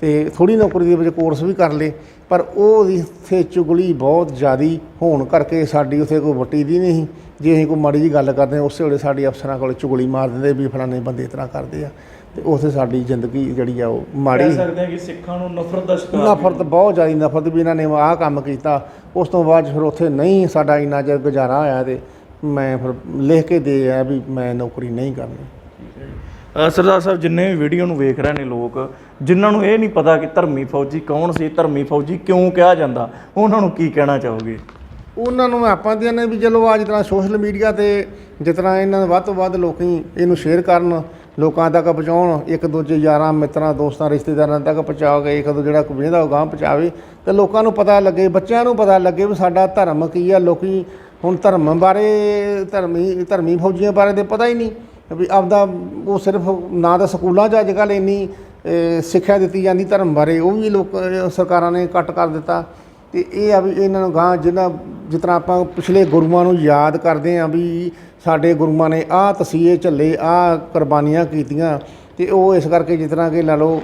ਤੇ ਥੋੜੀ ਨੌਕਰੀ ਦੇ ਵਿੱਚ ਕੋਰਸ ਵੀ ਕਰ ਲਏ ਪਰ ਉਹ ਇੱਥੇ ਚੁਗਲੀ ਬਹੁਤ ਜ਼ਿਆਦੀ ਹੋਣ ਕਰਕੇ ਸਾਡੀ ਉੱਥੇ ਕੋਈ ਵੱਟੀ ਦੀ ਨਹੀਂ। ਜੇ ਅਸੀਂ ਕੋਈ ਮਾੜੀ ਜੀ ਗੱਲ ਕਰਦੇ ਹਾਂ ਉਸੇ ਵੇਲੇ ਸਾਡੀ ਅਫਸਰਾਂ ਕੋਲ ਚੁਗਲੀ ਮਾਰ ਦਿੰਦੇ ਵੀ ਫਲਾਣੇ ਬੰਦੇ ਇਸ ਤਰ੍ਹਾਂ ਕਰਦੇ ਆ। ਤੇ ਉੱਥੇ ਸਾਡੀ ਜ਼ਿੰਦਗੀ ਜਿਹੜੀ ਆ ਉਹ ਕਹਿ ਮਾੜੀ ਸਕਦੇ ਹਾਂ ਕਿ ਸਿੱਖਾਂ ਨੂੰ ਨਫ਼ਰਤ ਦਾ ਸ਼ਿਕਾਰ ਨਫ਼ਰਤ ਬਹੁਤ ਜ਼ਿਆਦਾ ਨਫ਼ਰਤ ਵੀ ਇਹਨਾਂ ਨੇ ਆਹ ਕੰਮ ਕੀਤਾ। ਉਸ ਤੋਂ ਬਾਅਦ ਫਿਰ ਉੱਥੇ ਨਹੀਂ ਸਾਡਾ ਇੰਨਾ ਚਿਰ ਗੁਜ਼ਾਰਾ ਹੋਇਆ ਤੇ ਮੈਂ ਫਿਰ ਲਿਖ ਕੇ ਦੇ ਆ ਵੀ ਮੈਂ ਨੌਕਰੀ ਨਹੀਂ ਕਰਨੀ। ਸਰਦਾਰ ਸਾਹਿਬ, ਜਿੰਨੇ ਵੀ ਵੀਡੀਓ ਨੂੰ ਵੇਖ ਰਹੇ ਨੇ ਲੋਕ, ਜਿਨ੍ਹਾਂ ਨੂੰ ਇਹ ਨਹੀਂ ਪਤਾ ਕਿ ਧਰਮੀ ਫੌਜੀ ਕੌਣ ਸੀ, ਧਰਮੀ ਫੌਜੀ ਕਿਉਂ ਕਿਹਾ ਜਾਂਦਾ, ਉਹਨਾਂ ਨੂੰ ਕੀ ਕਹਿਣਾ ਚਾਹੋਗੇ? ਉਹਨਾਂ ਨੂੰ ਆਪਾਂ ਦੀਆਂ ਨੇ ਵੀ ਚਲੋ ਅੱਜ ਤਰ੍ਹਾਂ ਸੋਸ਼ਲ ਮੀਡੀਆ ਤੇ ਜਿਸ ਤਰ੍ਹਾਂ ਇਹਨਾਂ ਦੇ ਵੱਧ ਤੋਂ ਵੱਧ ਲੋਕੀ ਇਹਨੂੰ ਸ਼ੇਅਰ ਕਰਨ, ਲੋਕਾਂ ਤੱਕ ਪਹੁੰਚਾਉਣ, ਇੱਕ ਦੂਜੇ ਯਾਰਾਂ, ਮਿੱਤਰਾਂ, ਦੋਸਤਾਂ, ਰਿਸ਼ਤੇਦਾਰਾਂ ਤੱਕ ਪਹੁੰਚਾਓ ਕੇ ਇੱਕ ਦੋ ਜਿਹੜਾ ਕੋਈ ਵੇਂਦਾ ਉਹ ਗਾਂ ਪਹੁੰਚਾਵੇ, ਤੇ ਲੋਕਾਂ ਨੂੰ ਪਤਾ ਲੱਗੇ, ਬੱਚਿਆਂ ਨੂੰ ਪਤਾ ਲੱਗੇ ਵੀ ਸਾਡਾ ਧਰਮ ਕੀ ਆ, ਲੋਕੀ ਹੁਣ ਧਰਮ ਬਾਰੇ, ਧਰਮੀ ਧਰਮੀ ਫੌਜੀਆਂ ਬਾਰੇ ਤੇ ਪਤਾ ਹੀ ਨਹੀਂ। ਵੀ ਆਪਦਾ ਉਹ ਸਿਰਫ ਨਾ ਤਾਂ ਸਕੂਲਾਂ 'ਚ ਅੱਜ ਕੱਲ੍ਹ ਇੰਨੀ ਸਿੱਖਿਆ ਦਿੱਤੀ ਜਾਂਦੀ, ਧਰਮ ਬਾਰੇ, ਉਹ ਵੀ ਲੋਕ ਸਰਕਾਰਾਂ ਨੇ ਕੱਟ ਕਰ ਦਿੱਤਾ। ਤੇ ਇਹ ਆ ਵੀ ਇਹਨਾਂ ਨੂੰ ਗਾਂ ਜਿਹਨਾਂ ਜਿਸ ਤਰ੍ਹਾਂ ਆਪਾਂ ਪਿਛਲੇ ਗੁਰੂਆਂ ਨੂੰ ਯਾਦ ਕਰਦੇ ਆ ਵੀ ਸਾਡੇ ਗੁਰੂਆਂ ਨੇ ਆਹ ਤਸੀਹੇ ਝੱਲੇ, ਆਹ ਕੁਰਬਾਨੀਆਂ ਕੀਤੀਆਂ। ਤੇ ਉਹ ਇਸ ਕਰਕੇ ਜਿਸ ਤਰ੍ਹਾਂ ਕਿ ਲਾ ਲਓ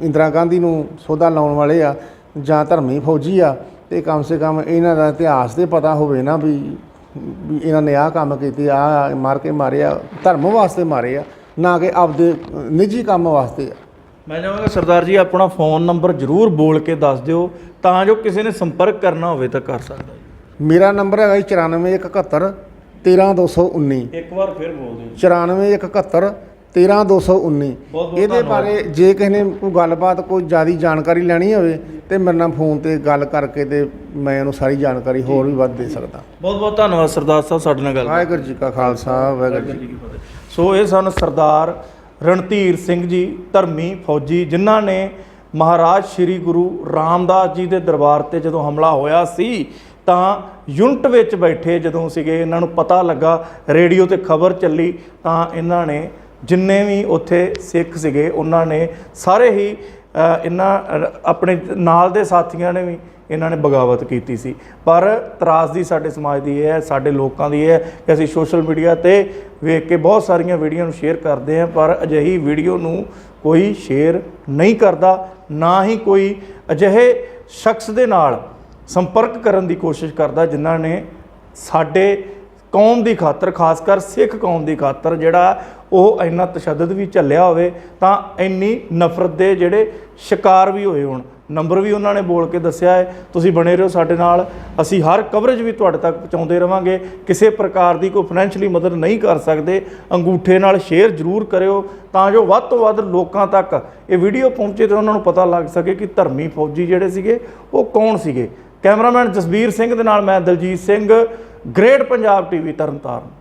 ਇੰਦਰਾ ਗਾਂਧੀ ਨੂੰ ਸੋਧਾ ਲਾਉਣ ਵਾਲੇ ਆ ਜਾਂ ਧਰਮੀ ਫੌਜੀ ਆ, ਤੇ ਕਮ ਸੇ ਕਮ ਇਹਨਾਂ ਦਾ ਇਤਿਹਾਸ ਤੇ ਪਤਾ ਹੋਵੇ ਨਾ ਵੀ ਇਹਨਾਂ ਨੇ ਆਹ ਕੰਮ ਕੀਤੇ ਆ ਮਾਰ ਕੇ ਮਾਰਿਆ ਧਰਮ ਵਾਸਤੇ ਮਾਰੇ ਆ ਨਾ ਕਿ ਆਪਦੇ ਨਿੱਜੀ ਕੰਮ ਵਾਸਤੇ ਆ। ਮੈਂ ਚਾਹਾਂਗਾ ਸਰਦਾਰ ਜੀ ਆਪਣਾ ਫੋਨ ਨੰਬਰ ਜ਼ਰੂਰ ਬੋਲ ਕੇ ਦੱਸ ਦਿਓ ਤਾਂ ਜੋ ਕਿਸੇ ਨੇ ਸੰਪਰਕ ਕਰਨਾ ਹੋਵੇ ਤਾਂ ਕਰ ਸਕਦਾ ਜੀ। ਮੇਰਾ ਨੰਬਰ ਹੈਗਾ ਜੀ 94171 13219 ਇੱਕ ਵਾਰ ਫਿਰ ਬੋਲ ਦਿਓ 94171 13219 ਬਹੁਤ ਇਹਦੇ। ਬਾਰੇ ਜੇ ਕਿਸੇ ਨੇ ਕੋਈ ਗੱਲਬਾਤ ਕੋਈ ਜ਼ਿਆਦਾ ਜਾਣਕਾਰੀ ਲੈਣੀ ਹੋਵੇ ਤੇ ਮੇਰੇ ਨਾਲ ਫੋਨ ਤੇ ਗੱਲ ਕਰਕੇ ਤੇ ਮੈਂ ਉਹਨੂੰ ਸਾਰੀ ਜਾਣਕਾਰੀ ਹੋਰ ਵੀ ਵੱਧ ਦੇ ਸਕਦਾ ਬਹੁਤ ਬਹੁਤ ਧੰਨਵਾਦ ਸਰਦਾਰ ਸਾਹਿਬ ਸਾਡੇ ਨਾਲ ਗੱਲ ਵਾਹਿਗੁਰੂ ਜੀ ਕਾ ਖਾਲਸਾ ਵਾਹਿਗੁਰੂ ਜੀ ਜੀ ਕੀ ਫਤਿਹ। ਸੋ ਇਹ ਸਨ ਸਰਦਾਰ ਰਣਧੀਰ ਸਿੰਘ ਜੀ ਧਰਮੀ ਫੌਜੀ ਜਿਨ੍ਹਾਂ ਨੇ ਮਹਾਰਾਜ ਸ੍ਰੀ ਗੁਰੂ ਰਾਮਦਾਸ ਜੀ ਦੇ ਦਰਬਾਰ ਤੇ ਜਦੋਂ ਹਮਲਾ ਹੋਇਆ ਸੀ ਤਾਂ ਯੂਨਿਟ ਵਿੱਚ ਬੈਠੇ ਜਦੋਂ ਸੀਗੇ ਇਹਨਾਂ ਨੂੰ ਪਤਾ ਲੱਗਾ ਰੇਡੀਓ ਤੇ ਖਬਰ ਚੱਲੀ ਤਾਂ ਇਹਨਾਂ ਨੇ ਜਿੰਨੇ ਵੀ ਉੱਥੇ ਸਿੱਖ ਸੀਗੇ, ਉਹਨਾਂ ਨੇ ਸਾਰੇ ਹੀ ਇਹਨਾਂ ਆਪਣੇ ਨਾਲ ਦੇ ਸਾਥੀਆਂ ਨੇ ਵੀ ਇਹਨਾਂ ਨੇ ਬਗਾਵਤ ਕੀਤੀ ਸੀ। ਪਰ ਤਰਾਸਦੀ ਸਾਡੇ ਸਮਾਜ ਦੀ ਹੈ, ਸਾਡੇ ਲੋਕਾਂ ਦੀ ਹੈ ਕਿ ਅਸੀਂ ਸੋਸ਼ਲ ਮੀਡੀਆ ਤੇ ਵੇਖ ਕੇ ਬਹੁਤ ਸਾਰੀਆਂ ਵੀਡੀਓ ਨੂੰ ਸ਼ੇਅਰ ਕਰਦੇ ਹਾਂ, ਪਰ ਅਜਿਹੀ ਵੀਡੀਓ ਨੂੰ ਕੋਈ ਸ਼ੇਅਰ ਨਹੀਂ ਕਰਦਾ, ਨਾ ਹੀ ਕੋਈ ਅਜਿਹੇ ਸ਼ਖਸ ਦੇ ਨਾਲ ਸੰਪਰਕ ਕਰਨ ਦੀ ਕੋਸ਼ਿਸ਼ ਕਰਦਾ, ਜਿਨ੍ਹਾਂ ਨੇ ਸਾਡੇ ਕੌਮ ਦੀ ਖਾਤਰ, ਖਾਸ ਕਰ ਸਿੱਖ ਕੌਮ ਦੀ ਖਾਤਰ ਜਿਹੜਾ ਉਹ ਇੰਨਾ ਤਸ਼ੱਦਦ ਵੀ ਝੱਲਿਆ ਹੋਵੇ, ਤਾਂ ਇੰਨੀ ਨਫ਼ਰਤ ਦੇ ਜਿਹੜੇ ਸ਼ਿਕਾਰ ਵੀ ਹੋਏ ਹੋਣ। ਨੰਬਰ ਵੀ ਉਹਨਾਂ ਨੇ ਬੋਲ ਕੇ ਦੱਸਿਆ ਹੈ। ਤੁਸੀਂ ਬਣੇ ਰਹੋ ਸਾਡੇ ਨਾਲ। ਅਸੀਂ ਹਰ ਕਵਰੇਜ ਵੀ ਤੁਹਾਡੇ ਤੱਕ ਪਹੁੰਚਾਉਂਦੇ ਰਵਾਂਗੇ। ਕਿਸੇ ਪ੍ਰਕਾਰ ਦੀ ਕੋਈ ਫਾਈਨੈਂਸ਼ਲੀ ਮਦਦ ਨਹੀਂ ਕਰ ਸਕਦੇ। ਅੰਗੂਠੇ ਨਾਲ ਸ਼ੇਅਰ ਜ਼ਰੂਰ ਕਰਿਓ। ਤਾਂ ਜੋ ਵੱਧ ਤੋਂ ਵੱਧ ਲੋਕਾਂ ਤੱਕ ਇਹ ਵੀਡੀਓ ਪਹੁੰਚੇ ਤੇ ਉਹਨਾਂ ਨੂੰ ਪਤਾ ਲੱਗ ਸਕੇ ਕਿ ਧਰਮੀ ਫੌਜੀ ਜਿਹੜੇ ਸੀਗੇ, ਉਹ ਕੌਣ ਸੀਗੇ। ਕੈਮਰਾਮੈਨ ਜਸਬੀਰ ਸਿੰਘ ਦੇ ਨਾਲ ਮੈਂ Daljit Singh. Great Punjab TV Tarn Taran.